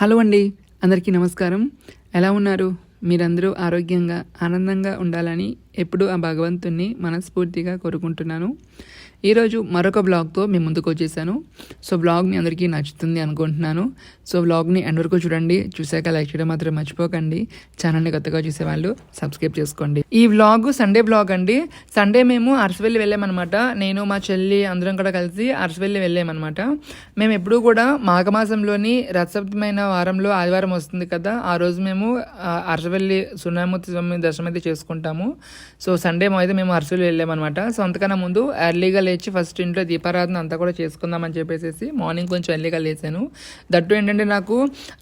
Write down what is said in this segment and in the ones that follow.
Hello అండి అందరికీ నమస్కారం. ఎలా ఉన్నారు? మీరందరూ ఆరోగ్యంగా ఆనందంగా ఉండాలని ఎప్పుడూ ఆ భగవంతుణ్ణి మనస్ఫూర్తిగా కోరుకుంటున్నాను. ఈరోజు మరొక బ్లాగ్తో మేము ముందుకు వచ్చేసాను. సో బ్లాగ్ మీ అందరికీ నచ్చుతుంది అనుకుంటున్నాను. సో బ్లాగ్ని ఎండ్ వరకు చూడండి. చూశాక లైక్ చేయడం మాత్రం మర్చిపోకండి. ఛానల్ని కొత్తగా చూసేవాళ్ళు సబ్స్క్రైబ్ చేసుకోండి. ఈ బ్లాగ్ సండే బ్లాగ్ అండి. సండే మేము అరసవెల్లి వెళ్ళామన్నమాట. నేను మా చెల్లి అందరం కూడా కలిసి అరసవెల్లి వెళ్ళామన్నమాట. మేము ఎప్పుడూ కూడా మాఘమాసంలోని రథసప్తమైన వారంలో ఆదివారం వస్తుంది కదా ఆ రోజు మేము అరసవెల్లి సునామూర్తి స్వామి దర్శనం అయితే చేసుకుంటాము. సో సండే అయితే మేము అరసవెల్లి వెళ్ళామన్నమాట. సో అంతకన్నా ముందు ఎర్లీగా లేచి ఫస్ట్ ఇంట్లో దీపారాధన అంతా కూడా చేసుకుందామని చెప్పేసి మార్నింగ్ కొంచెం ఎర్లీగా లేచాను. దట్టు ఏంటంటే నాకు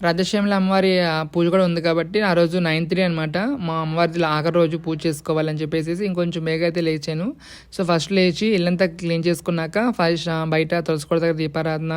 రాజశ్యామల అమ్మవారి పూజ కూడా ఉంది కాబట్టి ఆ రోజు నైన్ త్రీ అనమాట మా అమ్మవారి ఆఖరి రోజు పూజ చేసుకోవాలని చెప్పేసి ఇంకొంచెం బేగా అయితే లేచాను. సో ఫస్ట్ లేచి ఇల్లంతా క్లీన్ చేసుకున్నాక ఫస్ట్ బయట తులసికోట దగ్గర దీపారాధన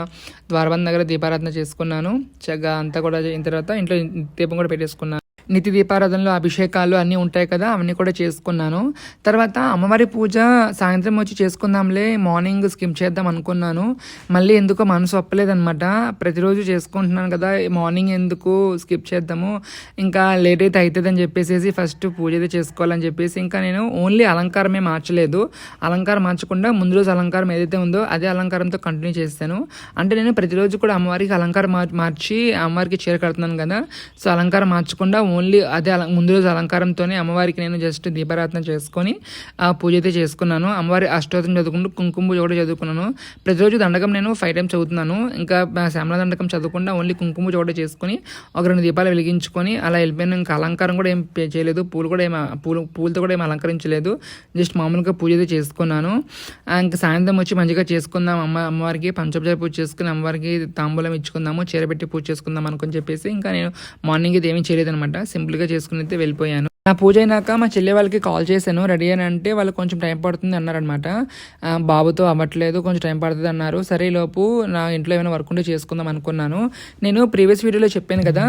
ద్వారబంద్ దగ్గర దీపారాధన చేసుకున్నాను. చక్కగా అంతా కూడా అయిన తర్వాత ఇంట్లో దీపం కూడా పెట్టేసుకున్నాను. నితి దీపారాధనలు అభిషేకాలు అన్నీ ఉంటాయి కదా అవన్నీ కూడా చేసుకున్నాను. తర్వాత అమ్మవారి పూజ సాయంత్రం వచ్చి చేసుకుందాంలే మార్నింగ్ స్కిప్ చేద్దాం అనుకున్నాను. మళ్ళీ ఎందుకో మనసు ఒప్పలేదనమాట ప్రతిరోజు చేసుకుంటున్నాను కదా మార్నింగ్ ఎందుకు స్కిప్ చేద్దాము? ఇంకా లేట్ అయితే అవుతుందని చెప్పేసి ఫస్ట్ పూజ అయితే చేసుకోవాలని చెప్పేసి ఇంకా నేను ఓన్లీ అలంకారమే మార్చలేదు. అలంకారం మార్చకుండా ముందు రోజు అలంకారం ఏదైతే ఉందో అదే అలంకారంతో కంటిన్యూ చేస్తాను. అంటే నేను ప్రతిరోజు కూడా అమ్మవారికి అలంకారం మార్చి అమ్మవారికి చీర కడుతున్నాను కదా సో అలంకారం మార్చకుండా ఓన్లీ ఓన్లీ అదే అల- ముందు రోజు అలంకారంతోనే అమ్మవారికి నేను జస్ట్ దీపారాధన చేసుకొని ఆ పూజ అయితే చేసుకున్నాను. అమ్మవారి అష్టోత్తరం చదువుకుంటూ కుంకుమ పూజ కూడా చదువుకున్నాను. ప్రతిరోజు దండకం నేను ఫైవ్ టైమ్స్ చదువుతున్నాను. ఇంకా శ్యామల దండకం చదవకుండా ఓన్లీ కుంకుమ పూజ కూడా చేసుకొని ఒక రెండు దీపాలు వెలిగించుకొని అలా వెళ్ళిపోయాను. ఇంకా అలంకారం కూడా ఏం చేయలేదు. పూలు కూడా ఏం పూలు పూలతో కూడా ఏం అలంకరించలేదు. జస్ట్ మామూలుగా పూజ అయితే చేసుకున్నాను. ఇంకా సాయంత్రం వచ్చి మంచిగా చేసుకుందాం అమ్మ అమ్మవారికి పంచోపచార పూజ చేసుకుని అమ్మవారికి తాంబూలం ఇచ్చుకుందాము చీర పెట్టి పూజ చేసుకుందాం అనుకుని చెప్పేసి ఇంకా నేను మార్నింగ్ ఇది ఏమీ చేయలేదు అనమాట సింపుల్గా చేసుకుని అయితే వెళ్ళిపోయాను. నా పూజ అయినాక మా చెల్లె వాళ్ళకి కాల్ చేశాను రెడీ అని అంటే వాళ్ళు కొంచెం టైం పడుతుంది అన్నారనమాట. బాబుతో అవ్వట్లేదు కొంచెం టైం పడుతుంది అన్నారు. సరే లోపు నా ఇంట్లో ఏమైనా వర్క్ ఉంటే చేసుకుందాం అనుకున్నాను. నేను ప్రీవియస్ వీడియోలో చెప్పాను కదా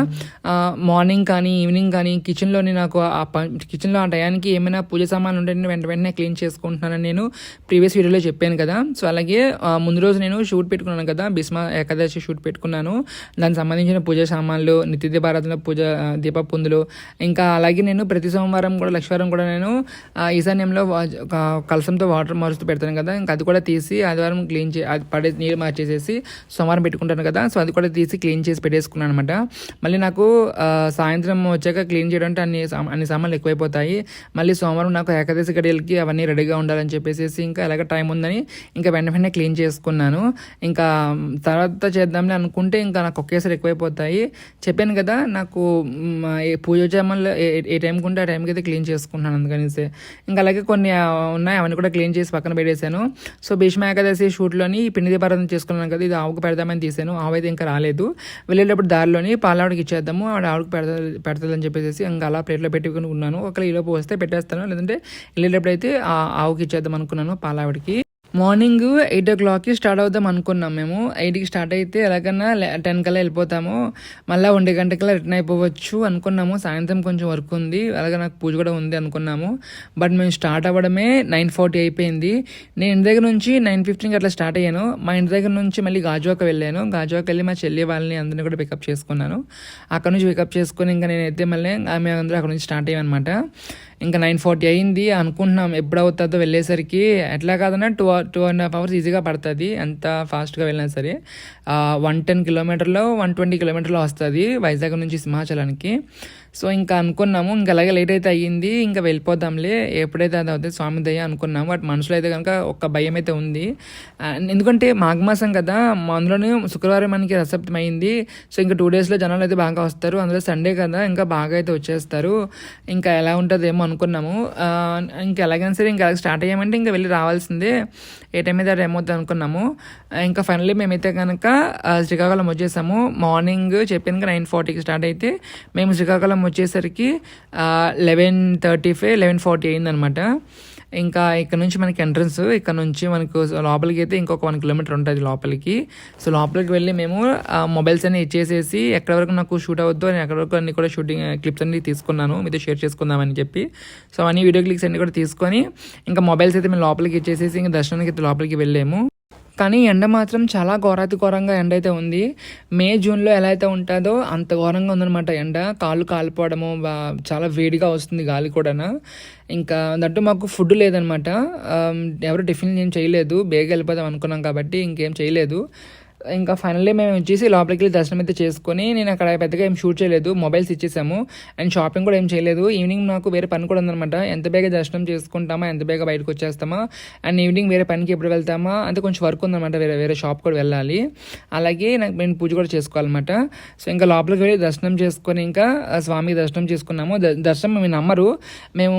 మార్నింగ్ కానీ ఈవినింగ్ కానీ కిచెన్లోని నాకు ఆ ప- కిచెన్లో ఆ టయానికి ఏమైనా పూజ సామాన్లు ఉంటే నేను వెంట వెంటనే క్లీన్ చేసుకుంటున్నానని నేను ప్రీవియస్ వీడియోలో చెప్పాను కదా. సో అలాగే ముందు రోజు నేను షూట్ పెట్టుకున్నాను కదా భీష్మ ఏకాదశి షూట్ పెట్టుకున్నాను. దానికి సంబంధించిన పూజ సామాన్లు నిత్య దీపారాధన పూజ దీప పుందులు ఇంకా అలాగే నేను ప్రతి సోమవారం కూడా లక్షవారం కూడా నేను ఆ, ఈశాన్యంలో కలసంతో వాటర్ మారుస్తూ పెడతాను కదా. ఇంకా అది కూడా తీసి ఆదివారం క్లీన్ చే అది పడే నీరు మార్చేసేసి సోమవారం పెట్టుకుంటాను కదా. సో అది కూడా తీసి క్లీన్ చేసి పెట్టేసుకున్నాను అనమాట మళ్ళీ నాకు సాయంత్రం వచ్చాక క్లీన్ చేయడం అంటే అన్ని అన్ని సామాన్లు ఎక్కువైపోతాయి. మళ్ళీ సోమవారం నాకు ఏకాదశి గడియలకి అవన్నీ రెడీగా ఉండాలని చెప్పేసి ఇంకా ఎలాగ టైం ఉందని ఇంకా వెంట వెంటనే క్లీన్ చేసుకున్నాను. ఇంకా తర్వాత చేద్దాంలే అనుకుంటే ఇంకా నాకు ఒకేసారి ఎక్కువైపోతాయి. చెప్పాను కదా నాకు పూజ సామాన్లు ఏ ఏ టైంకి ఉంటే ఆ టైంకి అయితే క్లీన్ చేసుకుంటున్నాను అందుకనేసి. ఇంకా అలాగే కొన్ని ఉన్నాయి అవన్నీ కూడా క్లీన్ చేసి పక్కన పెట్టేశాను. సో భీష్మ ఏకాదశి షూట్లోని పిండి దీపారాధన చేసుకున్నాను కదా ఇది ఆవుకు పెడదామని తీసాను ఆవు అయితే ఇంకా రాలేదు. వెళ్ళేటప్పుడు దారిలోని పాలావిడికి ఇచ్చేద్దాము ఆవిడ ఆవుకు పెడతా పెడతాదని చెప్పేసి ఇంకా అలా ప్లేట్లో పెట్టుకుని ఉన్నాను. ఒకవేళ ఈలోపు వస్తే పెట్టేస్తాను లేదంటే వెళ్ళేటప్పుడు అయితే ఆ ఆవుకి ఇచ్చేద్దాం అనుకున్నాను పాలావిడికి మార్నింగ్ ఎయిట్ ఓ క్లాక్కి స్టార్ట్ అవుదాం అనుకున్నాం మేము. ఎయిట్కి స్టార్ట్ అయితే ఎలాగన్నా టెన్ కల్లా వెళ్ళిపోతాము. మళ్ళీ ఒంటి గంటకల్లా రిటర్న్ అయిపోవచ్చు అనుకున్నాము. సాయంత్రం కొంచెం వర్క్ ఉంది. అలాగే నాకు పూజ కూడా ఉంది అనుకున్నాము. బట్ మేము స్టార్ట్ అవ్వడమే నైన్ ఫార్టీ అయిపోయింది. నేను ఇంటి దగ్గర నుంచి నైన్ ఫిఫ్టీన్కి అట్లా స్టార్ట్ అయ్యాను. మా ఇంటి దగ్గర నుంచి మళ్ళీ గాజువాక వెళ్ళాను. గాజువాక వెళ్ళి మా చెల్లి వాళ్ళని అందరినీ కూడా పికప్ చేసుకున్నాను. అక్కడ నుంచి పికప్ చేసుకుని ఇంకా నేనైతే మళ్ళీ ఆమె అందరూ అక్కడ నుంచి స్టార్ట్ అయ్యామన్నమాట. ఇంకా నైన్ ఫార్టీ అయింది అనుకుంటున్నాం ఎప్పుడు అవుతుందో వెళ్ళేసరికి. ఎట్లా కాదన్నా two two and half hours ఈజీగా పడుతుంది ఎంత ఫాస్ట్గా వెళ్ళినా సరే. వన్ టెన్ కిలోమీటర్లో వన్ ట్వంటీ కిలోమీటర్లో వస్తుంది వైజాగ్ నుంచి సింహాచలానికి. సో ఇంకా అనుకున్నాము ఇంకా అలాగే లేట్ అయితే అయ్యింది ఇంకా వెళ్ళిపోదాంలే ఎప్పుడైతే అది అవుతుంది స్వామి దయ అనుకున్నాము. బట్ మనసులో అయితే కనుక ఒక భయం అయితే ఉంది. ఎందుకంటే మాఘమాసం కదా అందులోనే శుక్రవారం మనకి రసప్తం అయింది. సో ఇంకా టూ డేస్లో జనాలు అయితే బాగా వస్తారు. అందులో సండే కదా ఇంకా బాగా అయితే వచ్చేస్తారు. ఇంకా ఎలా ఉంటుందేమో అనుకున్నాము. ఇంకా ఎలాగైనా సరే ఇంకా స్టార్ట్ అయ్యామంటే ఇంకా వెళ్ళి రావాల్సిందే. ఏ టైం అయితే ఆ టైం అవుతుంది అనుకున్నాము ఇంకా ఫైనల్లీ మేమైతే కనుక శ్రీకాకుళం వచ్చేసాము. మార్నింగ్ చెప్పాను నైన్ ఫార్టీకి స్టార్ట్ అయితే మేము శ్రీకాకుళం వచ్చేసరికి eleven thirty five eleven forty అయిందనమాట. ఇంకా ఇక్కడ నుంచి మనకి ఎంట్రన్స్ ఇక్కడ నుంచి మనకు లోపలికి అయితే ఇంకొక వన్ కిలోమీటర్ ఉంటుంది లోపలికి. సో లోపలికి వెళ్ళి మేము మొబైల్స్ అన్ని ఇచ్చేసేసి ఎక్కడ వరకు నాకు షూట్ అవ్వద్దు నేను ఎక్కడ వరకు అన్ని కూడా షూటింగ్ క్లిప్స్ అన్ని తీసుకున్నాను. మీతో షేర్ చేసుకుందామని చెప్పి. సో అన్ని వీడియో క్లిప్స్ అన్ని కూడా తీసుకొని ఇంకా మొబైల్స్ అయితే మేము లోపలికి ఇచ్చేసేసి ఇంకా దర్శనానికి అయితే లోపలికి వెళ్ళాము. కానీ ఎండ మాత్రం చాలా ఘోరాతి ఘోరంగా ఎండ అయితే ఉంది. మే జూన్లో ఎలా అయితే ఉంటుందో అంత ఘోరంగా ఉందన్నమాట ఎండ. కాళ్ళు కాలిపోవడము చాలా వేడిగా వస్తుంది గాలి కూడా ఇంకా దట్టు మాకు ఫుడ్ లేదనమాట ఎవరు టిఫిన్ ఏం చేయలేదు. బేగా వెళ్ళిపోదాం అనుకున్నాం కాబట్టి ఇంకేం చేయలేదు. ఇంకా ఫైనల్లీ మేము వచ్చేసి లోపలికి వెళ్ళి దర్శనం అయితే చేసుకొని నేను అక్కడ పెద్దగా ఏం షూట్ చేయలేదు మొబైల్స్ ఇచ్చేసాము. అండ్ షాపింగ్ కూడా ఏం చేయలేదు. ఈవినింగ్ నాకు వేరే పని కూడా ఉందన్నమాట. ఎంత బేగా దర్శనం చేసుకుంటామా ఎంత బేగా బయటకు వచ్చేస్తామా అండ్ ఈవినింగ్ వేరే పనికి ఎప్పుడు వెళ్తామా అంటే కొంచెం వర్క్ ఉందన్నమాట. వేరే వేరే షాప్ కూడా వెళ్ళాలి. అలాగే నాకు నేను పూజ కూడా చేసుకోవాలన్నమాట. సో ఇంకా లోపలికి వెళ్ళి దర్శనం చేసుకొని ఇంకా స్వామికి దర్శనం చేసుకున్నాము. దర్శనం మేము నమ్మరు. మేము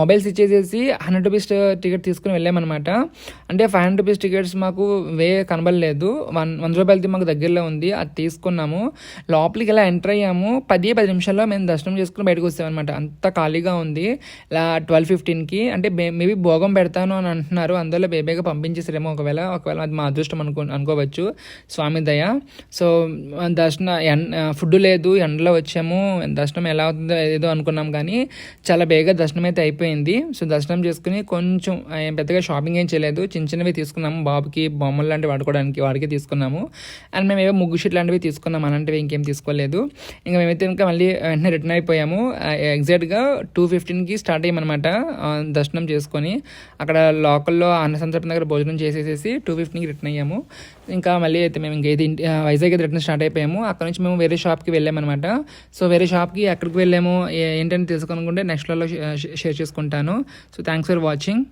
మొబైల్స్ ఇచ్చేసేసి హండ్రెడ్ రూపీస్ టికెట్ తీసుకుని వెళ్ళామన్నమాట. అంటే ఫైవ్ హండ్రెడ్ రూపీస్ టికెట్స్ మాకు వే కనబడలేదు. వన్ వంద రూపాయలది మాకు దగ్గరలో ఉంది అది తీసుకున్నాము. లోపలికి ఇలా ఎంటర్ అయ్యాము పది పది నిమిషాల్లో మేము దర్శనం చేసుకుని బయటకు వస్తామన్నమాట అంత ఖాళీగా ఉంది. ఇలా ట్వెల్వ్ ఫిఫ్టీన్కి అంటే మేబీ భోగం పెడతాను అని అంటున్నారు. అందులో బేబేగా పంపించేసారేమో ఒకవేళ ఒకవేళ అది మా అదృష్టం అనుకో అనుకోవచ్చు. స్వామి దయ. సో దర్శన ఎండ ఫుడ్ లేదు ఎండలో వచ్చాము. దర్శనం ఎలా అవుతుందో ఏదో అనుకున్నాం కానీ చాలా బేగా దర్శనం అయితే అయిపోయింది. సో దర్శనం చేసుకుని కొంచెం పెద్దగా షాపింగ్ ఏం చేయలేదు. చిన్న చిన్నవి తీసుకున్నాము బాబుకి బొమ్మలు లాంటివి వాడుకోవడానికి వాడికి తీసుకున్నాము. అండ్ మేము ఏవో ముగ్గు షీట్ లాంటివి తీసుకున్నాం. అలాంటివి ఇంకేం తీసుకోలేదు. ఇంకా మేమైతే ఇంకా మళ్ళీ వెంటనే రిటర్న్ అయిపోయాము. ఎగ్జాక్ట్గా టూ ఫిఫ్టీన్కి స్టార్ట్ అయ్యామన్నమాట దర్శనం చేసుకొని. అక్కడ లోకల్లో అన్న సంతర్పణ దగ్గర భోజనం చేసేసేసి టూ ఫిఫ్టీన్కి రిటర్న్ అయ్యాము. ఇంకా మళ్ళీ అయితే మేము ఇంకా ఇది ఇంటి- వైజాగ్ అయితే రిటర్న్ స్టార్ట్ అయిపోయాము. అక్కడ నుంచి మేము వేరే షాప్కి వెళ్ళామన్నమాట. సో వేరే షాప్కి ఎక్కడికి వెళ్ళాము ఏంటని తెలుసుకొనుకుంటే నెక్స్ట్లో షేర్ చేసుకుంటాను. So thanks for watching